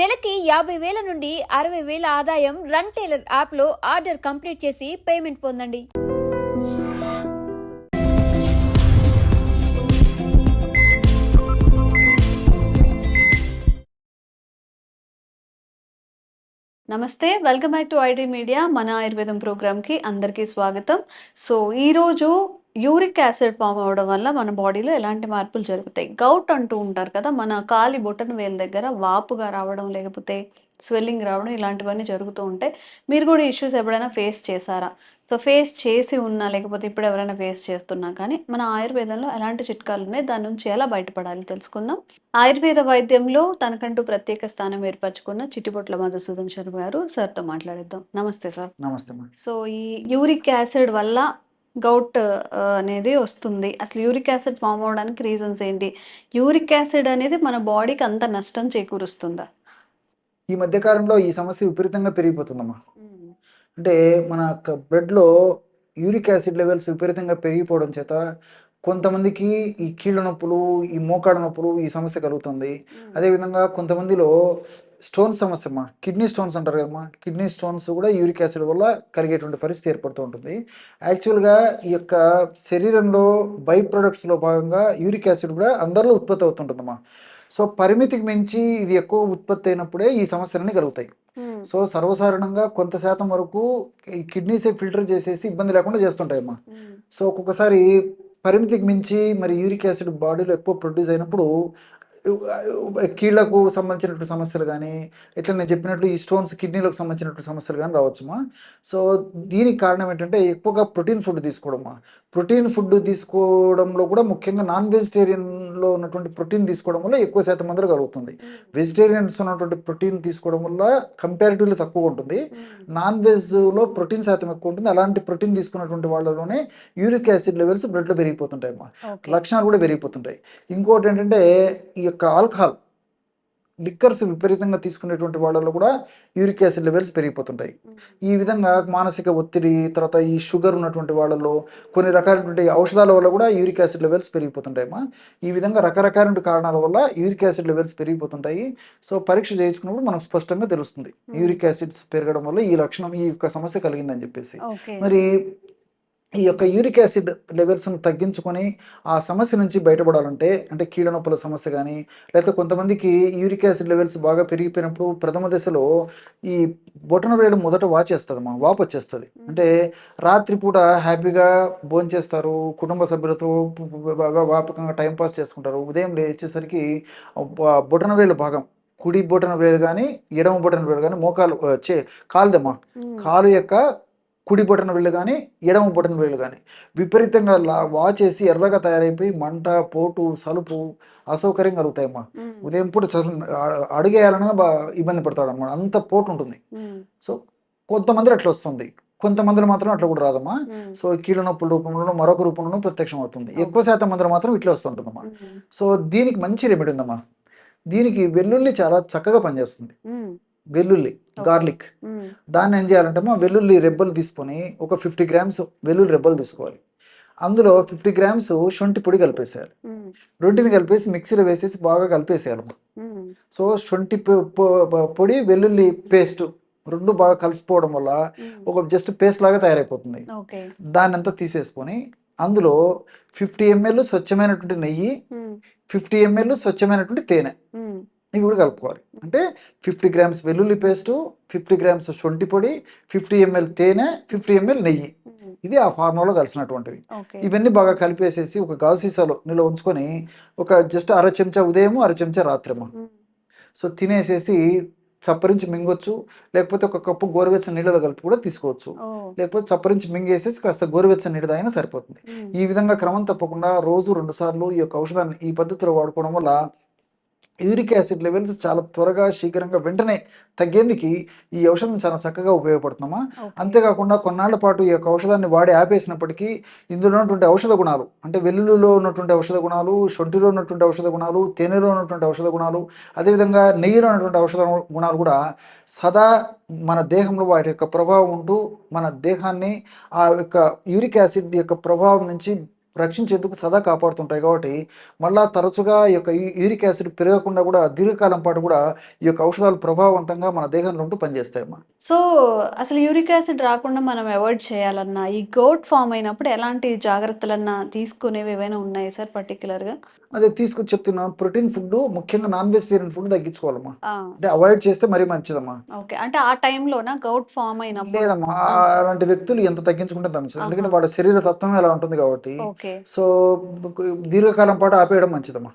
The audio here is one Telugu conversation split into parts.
నెలకి యాభై వేల నుండి అరవై వేల ఆదాయం రన్ టైలర్ యాప్లో ఆర్డర్ కంప్లీట్ చేసి పేమెంట్ పొందండి. నమస్తే welcome back to IT media. మన ఆయుర్వేదం ప్రోగ్రామ్కి అందరికీ స్వాగతం. సో ఈరోజు యూరిక్ యాసిడ్ ఫామ్ అవ్వడం వల్ల మన బాడీలో ఎలాంటి మార్పులు జరుగుతాయి? గౌట్ అంటూ ఉంటారు కదా మన కాలి బొటన వేల దగ్గర వాపుగా రావడం లేకపోతే స్వెల్లింగ్ రావడం ఇలాంటివన్నీ జరుగుతూ ఉంటాయి. మీరు కూడా ఇష్యూస్ ఎప్పుడైనా ఫేస్ చేశారా? సో ఫేస్ చేసి ఉన్నా లేకపోతే ఇప్పుడు ఎవరైనా ఫేస్ చేస్తున్నా కానీ మన ఆయుర్వేదంలో ఎలాంటి చిట్కాలు ఉన్నాయి? దాని నుంచి ఎలా బయటపడాలి తెలుసుకుందాం. ఆయుర్వేద వైద్యంలో తనకంటూ ప్రత్యేక స్థానం ఏర్పరచుకున్న చిట్టిబొట్ల మధుసూదన్ శర్మ గారు సార్తో మాట్లాడిద్దాం. నమస్తే సార్. నమస్తే సో ఈ యూరిక్ యాసిడ్ వల్ల గౌట్ అనేది వస్తుంది. అసలు యూరిక్ యాసిడ్ ఫామ్ అవడానికి రీజన్స్ ఏంటి? యూరిక్ యాసిడ్ అనేది మన బాడీకి అంత నష్టం చేకూరుస్తుందా? ఈ మధ్య కాలంలో ఈ సమస్య విపరీతంగా పెరిగిపోతుందమ్మా. అంటే మన యొక్క బ్లడ్లో యూరిక్ యాసిడ్ లెవెల్స్ విపరీతంగా పెరిగిపోవడం చేత కొంతమందికి ఈ కీళ్ళ నొప్పులు ఈ మోకాళ్ళ నొప్పులు ఈ సమస్య కలుగుతుంది. అదేవిధంగా కొంతమందిలో స్టోన్ సమస్య అమ్మా. కిడ్నీ స్టోన్స్ అంటారు కదమ్మా కిడ్నీ స్టోన్స్ కూడా యూరిక్ యాసిడ్ వల్ల కలిగేటువంటి పరిస్థితి ఏర్పడుతూ ఉంటుంది. యాక్చువల్గా ఈ యొక్క శరీరంలో బై ప్రొడక్ట్స్లో భాగంగా యూరిక్ యాసిడ్ కూడా అందరిలో ఉత్పత్తి అవుతుంటుందమ్మా సో పరిమితికి మించి ఇది ఎక్కువ ఉత్పత్తి అయినప్పుడే ఈ సమస్యలన్నీ కలుగుతాయి. సో సర్వసాధారణంగా కొంత శాతం వరకు ఈ కిడ్నీసే ఫిల్టర్ చేసేసి ఇబ్బంది లేకుండా చేస్తుంటాయమ్మా మ్మ్. సో ఒక్కొక్కసారి పరిమితికి మించి మరి యూరిక్ యాసిడ్ బాడీలో ఎక్కువ ప్రొడ్యూస్ అయినప్పుడు కీళ్ళకు సంబంధించినటువంటి సమస్యలు కానీ ఇట్లా నేను చెప్పినట్లు ఈ స్టోన్స్ కిడ్నీలకు సంబంధించినటువంటి సమస్యలు కానీ రావచ్చుమా? సో దీనికి కారణం ఏంటంటే ఎక్కువగా ప్రోటీన్ ఫుడ్ తీసుకోవడమా? ప్రోటీన్ ఫుడ్ తీసుకోవడంలో కూడా ముఖ్యంగా నాన్ వెజిటేరియన్లో ఉన్నటువంటి ప్రోటీన్ తీసుకోవడం వల్ల ఎక్కువ శాతం మందిలో కలుగుతుంది. వెజిటేరియన్స్ ఉన్నటువంటి ప్రోటీన్ తీసుకోవడం వల్ల కంపారిటివ్లీ తక్కువ ఉంటుంది. నాన్ వెజ్లో ప్రోటీన్ శాతం ఎక్కువ ఉంటుంది. అలాంటి ప్రోటీన్ తీసుకున్నటువంటి వాళ్ళలోనే యూరిక్ యాసిడ్ లెవెల్స్ బ్లడ్లో పెరిగిపోతుంటాయి అమ్మా ఓకే. లక్షణాలు కూడా పెరిగిపోతుంటాయి. ఇంకోటి ఏంటంటే ఈ యొక్క ఆల్కహాల్ లిక్కర్స్ విపరీతంగా తీసుకునేటువంటి వాళ్ళలో కూడా యూరిక్ యాసిడ్ లెవెల్స్ పెరిగిపోతుంటాయి. ఈ విధంగా మానసిక ఒత్తిడి తర్వాత ఈ షుగర్ ఉన్నటువంటి వాళ్ళలో కొన్ని రకాలైనటువంటి ఔషధాల వల్ల కూడా యూరిక్ యాసిడ్ లెవెల్స్ పెరిగిపోతుంటాయమ్మా ఈ విధంగా రకరకాల కారణాల వల్ల యూరిక్ యాసిడ్ లెవెల్స్ పెరిగిపోతుంటాయి. సో పరీక్ష చేయించుకున్నప్పుడు మనకు స్పష్టంగా తెలుస్తుంది. యూరిక్ యాసిడ్స్ పెరగడం వల్ల ఈ లక్షణం ఈ యొక్క సమస్య కలిగిందని చెప్పేసి. మరి ఈ యొక్క యూరిక్ యాసిడ్ లెవెల్స్ను తగ్గించుకొని ఆ సమస్య నుంచి బయటపడాలంటే అంటే కీళ్ళ నొప్పుల సమస్య కానీ లేకపోతే కొంతమందికి యూరిక్ యాసిడ్ లెవెల్స్ బాగా పెరిగిపోయినప్పుడు ప్రథమ దశలో ఈ బొటన వేలు మొదట వాచేస్తుంది మా వాపు వచ్చేస్తుంది. అంటే రాత్రిపూట హ్యాపీగా భోంచేస్తారు కుటుంబ సభ్యులతో బాగా వ్యాపకంగా టైంపాస్ చేసుకుంటారు. ఉదయం లేచేసరికి బొటన వేలు భాగం కుడి బొటన వేలు కానీ ఎడమ బొటన వేలు కానీ మోకాలు చే కాలుదమ్మా మ్మ్. కాలు యొక్క కుడి బొటన వేళ్ళు కానీ ఎడమ బొటన వేళ్ళు కానీ విపరీతంగా లా వాచేసి ఎర్రగా తయారైపోయి మంట పోటు సలుపు అసౌకర్యం కలుగుతాయమ్మా మ్మ్. ఉదయం పూట అడుగేయాలన్నా ఇబ్బంది పడతాడు అన్నమాట అంత పోటు ఉంటుంది. సో కొంతమంది అట్లా వస్తుంది. కొంతమందిలో మాత్రం అట్లా కూడా రాదమ్మా. మ్మ్. సో కీళ్ళ నొప్పుల రూపంలోనూ మరొక రూపంలోనూ ప్రత్యక్షం అవుతుంది ఎక్కువ శాతం మందిలో మాత్రం ఇట్లా వస్తుంటుందమ్మా. మ్మ్. సో దీనికి మంచి రెమెడీ ఉందమ్మా. దీనికి వెల్లుల్లి చాలా చక్కగా పనిచేస్తుంది. వెల్లుల్లి గార్లిక్. దాన్ని ఏం చేయాలంటే మా వెల్లుల్లి రెబ్బలు తీసుకొని ఒక ఫిఫ్టీ గ్రామ్స్ వెల్లుల్లి రెబ్బలు తీసుకోవాలి అందులో ఫిఫ్టీ గ్రామ్స్ శొంఠి పొడి కలిపేసేయాలి. రెండుని కలిపేసి మిక్సీలో వేసేసి బాగా కలిపేసేయాలి. సో శొంఠి పొడి వెల్లుల్లి పేస్ట్ రెండు బాగా కలిసిపోవడం వల్ల. ఒక జస్ట్ పేస్ట్ లాగా తయారైపోతుంది దాన్ని అంతా తీసేసుకొని అందులో ఫిఫ్టీ ఎంఎల్ స్వచ్ఛమైనటువంటి నెయ్యి. ఫిఫ్టీ ఎంఎల్ స్వచ్ఛమైనటువంటి తేనె. ఇవి కూడా కలుపుకోవాలి. అంటే ఫిఫ్టీ గ్రామ్స్ వెల్లుల్లి పేస్టు ఫిఫ్టీ గ్రామ్స్ శొంఠి పొడి ఫిఫ్టీ ఎంఎల్ తేనె ఫిఫ్టీ ఎంఎల్ నెయ్యి. ఇది ఆ ఫార్ములాలో కలిసినటువంటివి. ఇవన్నీ బాగా కలిపేసేసి ఒక గాజు సీసాలో నిల్వ ఉంచుకొని ఒక జస్ట్ అర చెంచా ఉదయం అర చెంచా రాత్రమ్మ మ్మ్. సో తినేసేసి చప్పరించి మింగొచ్చు. లేకపోతే ఒక కప్పు గోరువెచ్చని నీళ్ళలో కలిపి కూడా తీసుకోవచ్చు. లేకపోతే చప్పరించి మింగేసేసి కాస్త గోరువెచ్చని నీళ్ళు తాగినా సరిపోతుంది. ఈ విధంగా క్రమం తప్పకుండా రోజు రెండు సార్లు ఈ యొక్క ఔషధాన్ని ఈ పద్ధతిలో వాడుకోవడం వల్ల యూరిక్ యాసిడ్ లెవెల్స్ చాలా త్వరగా శీఘ్రంగా వెంటనే తగ్గేందుకు ఈ ఔషధం చాలా చక్కగా ఉపయోగపడుతుందమ్మా ఓకే. అంతేకాకుండా కొన్నాళ్ళ పాటు ఈ యొక్క ఔషధాన్ని వాడి ఆపేసినప్పటికీ ఇందులో ఉన్నటువంటి ఔషధ గుణాలు అంటే వెల్లుల్లిలో ఉన్నటువంటి ఔషధ గుణాలు శొంఠిలో ఉన్నటువంటి ఔషధ గుణాలు తేనెలో ఉన్నటువంటి ఔషధ గుణాలు అదేవిధంగా నెయ్యిలో ఉన్నటువంటి ఔషధ గుణాలు కూడా సదా మన దేహంలో వాటి యొక్క ప్రభావం ఉంటూ మన దేహాన్ని ఆ యొక్క యూరిక్ యాసిడ్ యొక్క ప్రభావం నుంచి రక్షించేందుకు సదా కాపాడుతుంటాయి. కాబట్టి మళ్ళా తరచుగా ఈ యొక్క యూరిక్ యాసిడ్ పెరగకుండా కూడా దీర్ఘకాలం పాటు కూడా ఈ యొక్క ఔషధాలు ప్రభావవంతంగా మన దేహంలో ఉంటూ పనిచేస్తాయమ్మా సో అసలు యూరిక్ యాసిడ్ రాకుండా మనం అవాయిడ్ చేయాలన్నా ఈ గౌట్ ఫామ్ అయినప్పుడు ఎలాంటి జాగ్రత్తలన్నా తీసుకునేవి ఏవైనా ఉన్నాయి సార్ పర్టికులర్గా అదే తీసుకొచ్చి చెప్తున్నా ప్రోటీన్ ఫుడ్ ముఖ్యంగా నాన్ వెజిటేరియన్ ఫుడ్ తగ్గించుకోవాలమ్మా. అంటే అవాయిడ్ చేస్తే మరీ మంచిదమ్మా. ఓకే. అంటే ఆ టైంలోనా గౌట్ ఫామ్ అయినప్పుడు? లేదమ్మా అలాంటి వ్యక్తులు ఎంత తగ్గించుకుంటే మంచిది. ఎందుకంటే వాళ్ళ శరీర తత్వం ఎలా ఉంటుంది కాబట్టి సో దీర్ఘకాలం పాటు ఆపేయడం మంచిదమ్మా.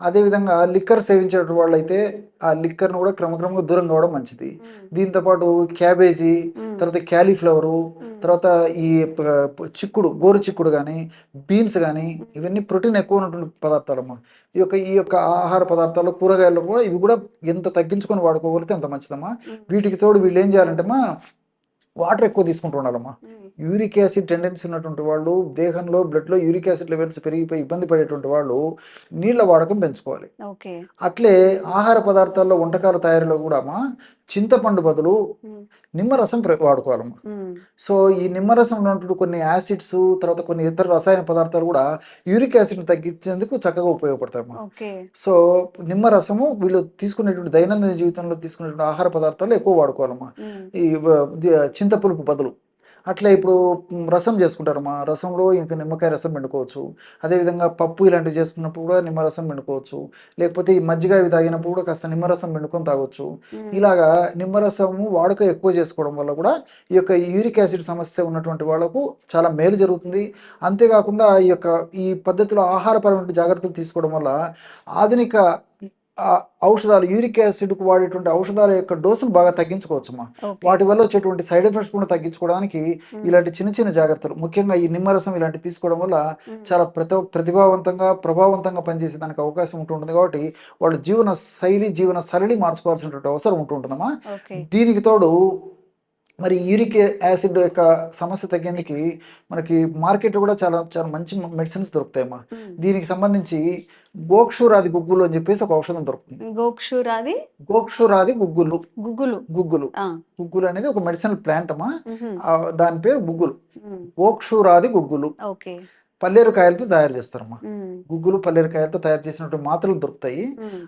అదేవిధంగా లిక్కర్ సేవించే వాళ్ళు అయితే ఆ లిక్కర్ను కూడా క్రమక్రమంగా దూరం కావడం మంచిది. దీంతో పాటు క్యాబేజీ తర్వాత క్యాలీఫ్లవరు తర్వాత ఈ చిక్కుడు గోరు చిక్కుడు కానీ బీన్స్ కానీ ఇవన్నీ ప్రోటీన్ ఎక్కువ ఉన్నటువంటి పదార్థాలమ్మా. ఈ యొక్క ఈ యొక్క ఆహార పదార్థాలు కూరగాయలు కూడా ఇవి కూడా ఎంత తగ్గించుకొని వాడుకోగలిగితే అంత మంచిదమ్మా. వీటికి తోడు వీళ్ళు ఏం చేయాలంటే అమ్మా వాటర్ ఎక్కువ తీసుకుంటూ ఉండాలమ్మా యూరిక్ యాసిడ్ టెండెన్సీ ఉన్నటువంటి వాళ్ళు దేహంలో బ్లడ్లో యూరిక్ యాసిడ్ లెవెల్స్ పెరిగిపోయి ఇబ్బంది పడేటువంటి వాళ్ళు నీళ్ళ వాడకం పెంచుకోవాలి. ఓకే. అట్లే ఆహార పదార్థాల్లో వంటకాల తయారీలో కూడా అమ్మా చింతపండు బదులు నిమ్మరసం వాడుకోవాలమ్మా. సో ఈ నిమ్మరసంలో ఉన్నటువంటి కొన్ని యాసిడ్స్ తర్వాత కొన్ని ఇతర రసాయన పదార్థాలు కూడా యూరిక్ యాసిడ్ని తగ్గించేందుకు చక్కగా ఉపయోగపడతాయమ్మా. సో నిమ్మరసము వీళ్ళు తీసుకునేటువంటి దైనందిన జీవితంలో తీసుకునేటువంటి ఆహార పదార్థాలు ఎక్కువ వాడుకోవాలమ్మా. ఈ చింతపులుపు బదులు. అట్లా ఇప్పుడు మ్, రసం చేసుకుంటారమ్మా రసంలో ఇంకా నిమ్మకాయ రసం పిండుకోవచ్చు. అదేవిధంగా పప్పు ఇలాంటివి చేసుకున్నప్పుడు కూడా నిమ్మరసం పిండుకోవచ్చు. లేకపోతే ఈ మజ్జిగ ఇవి తాగినప్పుడు కూడా కాస్త నిమ్మరసం పిండుకొని తాగొచ్చు. ఇలాగా నిమ్మరసము వాడుక ఎక్కువ చేసుకోవడం వల్ల కూడా ఈ యొక్క యూరిక్ యాసిడ్ సమస్య ఉన్నటువంటి వాళ్ళకు చాలా మేలు జరుగుతుంది. అంతేకాకుండా ఈ యొక్క ఈ పద్ధతిలో ఆహారపరమైన జాగ్రత్తలు తీసుకోవడం వల్ల ఆధునిక ఔషధాలు యూరిక్ యాసిడ్కు వాడేటువంటి ఔషధాల యొక్క డోసును బాగా తగ్గించుకోవచ్చమ్మా. వాటి వల్ల వచ్చేటువంటి సైడ్ ఎఫెక్ట్స్ కూడా తగ్గించుకోవడానికి ఇలాంటి చిన్న చిన్న జాగ్రత్తలు ముఖ్యంగా ఈ నిమ్మరసం ఇలాంటివి తీసుకోవడం వల్ల చాలా ప్రతి ప్రతిభావంతంగా ప్రభావవంతంగా పనిచేసే దానికి అవకాశం ఉంటుంటుంది కాబట్టి వాళ్ళు జీవన శైలి జీవన సరళి మార్చుకోవాల్సినటువంటి అవసరం ఉంటుంటుందమ్మా దీనికి తోడు మరి యూరిక్ యాసిడ్ యొక్క సమస్య తగ్గేందుకు మనకి మార్కెట్లో కూడా చాలా చాలా మంచి మెడిసిన్స్ దొరుకుతాయమ్మా. దీనికి సంబంధించి గోక్షూరాది గుగ్గులు అని చెప్పేసి ఒక ఔషధం దొరుకుతుంది. గోక్షూరాది? గోక్షూరాది గుగ్గులు. గుగ్గులు. గుగ్గులు. గుగ్గులు అనేది ఒక మెడిసినల్ ప్లాంట్ అమ్మా. దాని పేరు గుగ్గులు. గోక్షూరాది గుగ్గులు. ఓకే. పల్లేరు కాయలతో తయారు చేస్తారమ్మా. గుగ్గులు పల్లేరు కాయలతో తయారు చేసినటువంటి మాత్రలు దొరుకుతాయి.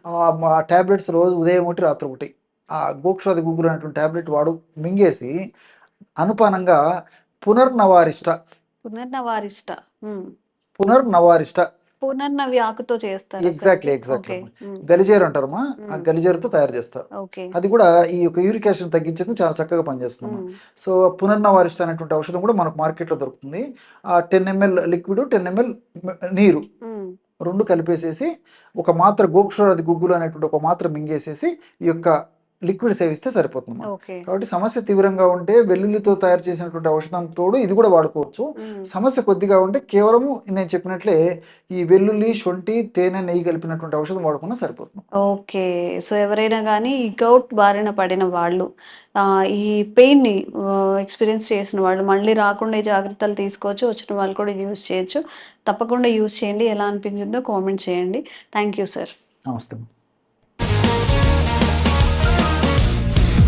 ఆ టాబ్లెట్స్ రోజు ఉదయం ఒకటి రాత్రి ఒకటి. ఆ గోక్షాది గుగ్గులు అనేటువంటి టాబ్లెట్ వాడు మింగేసి అనుపానంగా పునర్నవారిష్ట. పునర్నవారిష్ట. పునర్నవారిష్ట. పునర్నవి ఆకుతో చేస్తారు ఎగ్జాక్ట్లీ ఎగ్జాక్ట్లీ గలిజేరు అంటారమ్మా. ఆ. గలిజేరుతో తయారు చేస్తారు. అది కూడా ఈ యొక్క యూరిక్ యాసిడ్ తగ్గించేందుకు చాలా చక్కగా పనిచేస్తుంది ఉమ్, సో పునర్నవారిష్ట అనేటువంటి ఔషధం కూడా మనకు మార్కెట్లో దొరుకుతుంది. ఆ ten ML liquid ten ML నీరు రెండు కలిపేసేసి ఒక మాత్ర గోక్షరాది గుగ్గులు అనేటువంటి ఒక మాత్ర మింగేసేసి ఈ యొక్క లిక్విడ్ సేవిస్తే సరిపోతుంది కాబట్టి సమస్య తీవ్రంగా ఉంటే వెల్లుల్లితో తయారు చేసినటువంటి ఔషధం తోడు ఇది కూడా వాడుకోవచ్చు. సమస్య కొద్దిగా ఉంటే కేవలం నేను చెప్పినట్లే ఈ వెల్లుల్లి శొంఠి తేనె నెయ్యి కలిపినటువంటి ఔషధం వాడుకున్నా సరిపోతుంది. ఓకే. సో ఎవరైనా కానీ ఈ గౌట్ బారిన పడిన వాళ్ళు ఈ పెయిన్ని ఎక్స్పీరియన్స్ చేసిన వాళ్ళు మళ్ళీ రాకుండా జాగ్రత్తలు తీసుకోవచ్చు వచ్చిన వాళ్ళు కూడా యూస్ చేయొచ్చు. తప్పకుండా యూస్ చేయండి. ఎలా అనిపించిందో కామెంట్ చేయండి. Thank you sir. నమస్తే.